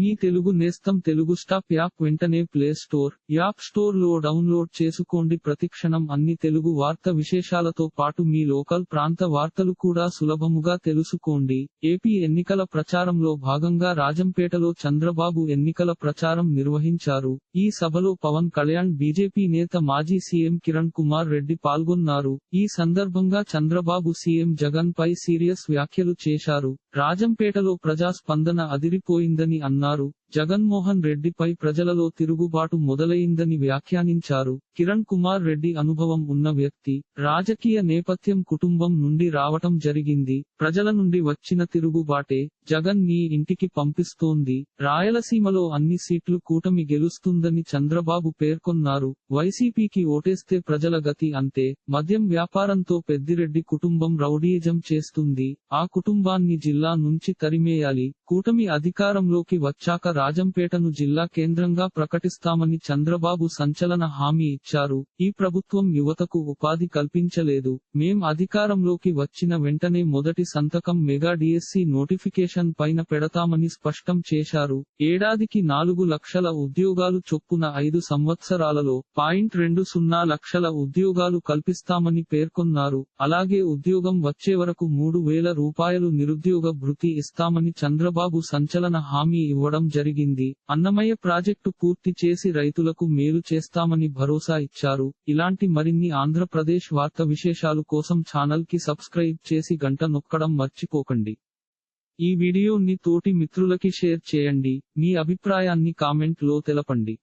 మీ తెలుగు నేస్తం Telugu stop app వెంటనే play store app స్టోర్లో డౌన్లోడ్ చేసుకోండి. ప్రతిక్షణం అన్ని తెలుగు వార్త విశేషాలతో పాటు మీ లోకల్ ప్రాంత వార్తలు కూడా సులభముగా తెలుసుకోండి. ఏపీ ఎన్నికల ప్రచారంలో భాగంగా రాజంపేటలో చంద్రబాబు ఎన్నికల ప్రచారం నిర్వహించారు. ఈ సభలో పవన్ కళ్యాణ్ బీజేపీ నేత మాజీ సీఎం కిరణ్ కుమార్ రెడ్డి పాల్గొన్నారు. ఈ సందర్భంగా చంద్రబాబు సీఎం జగన్ పై సీరియస్ వ్యాఖ్యలు చేశారు. రాజంపేటలో ప్రజాస్పందన అదిరిపోయిందని అన్నారు. ఉన్నారు జగన్మోహన్ రెడ్డిపై ప్రజలలో తిరుగుబాటు మొదలైందని వ్యాఖ్యానించారు. కిరణ్ కుమార్ రెడ్డి అనుభవం ఉన్న వ్యక్తి రాజకీయ నేపథ్యం కుటుంబం నుండి రావటం జరిగింది. ప్రజల నుండి వచ్చిన తిరుగుబాటే జగన్ నీ ఇంటికి పంపిస్తోంది. రాయలసీమలో అన్ని సీట్లు కూటమి గెలుస్తుందని చంద్రబాబు పేర్కొన్నారు. వైసీపీకి ఓటేస్తే ప్రజల గతి అంతే. మద్యం వ్యాపారంతో పెద్దిరెడ్డి కుటుంబం రౌడీజం చేస్తుంది. ఆ కుటుంబాన్ని జిల్లా నుంచి తరిమేయాలి. కూటమి అధికారంలోకి వచ్చాక రాజంపేటను జిల్లా కేంద్రంగా ప్రకటిస్తామని చంద్రబాబు సంచలన హామీ ఇచ్చారు. ఈ ప్రభుత్వం యువతకు ఉపాధి కల్పించలేదు. మేం అధికారంలోకి వచ్చిన వెంటనే మొదటి సంతకం మెగా డిఎస్సి నోటిఫికేషన్ పైన పెడతామని స్పష్టం చేశారు. ఏడాదికి నాలుగు లక్షల ఉద్యోగాలు చొప్పున ఐదు సంవత్సరాలలో పాయింట్ రెండు సున్నా లక్షల ఉద్యోగాలు కల్పిస్తామని పేర్కొన్నారు. అలాగే ఉద్యోగం వచ్చే వరకు మూడు వేల రూపాయలు నిరుద్యోగ భృతి ఇస్తామని చంద్రబాబు సంచలన హామీ ఇవ్వడం జరిగింది. అన్నమయ్య ప్రాజెక్టు పూర్తి చేసి రైతులకు మేలు చేస్తామని భరోసా ఇచ్చారు. ఇలాంటి మరిన్ని ఆంధ్రప్రదేశ్ వార్త విశేషాలు కోసం ఛానల్కి సబ్స్క్రైబ్ చేసి గంట నొక్కడం మర్చిపోకండి. ఈ వీడియోని తోటి మిత్రులకి షేర్ చేయండి. మీ అభిప్రాయాన్ని కామెంట్లో తెలపండి.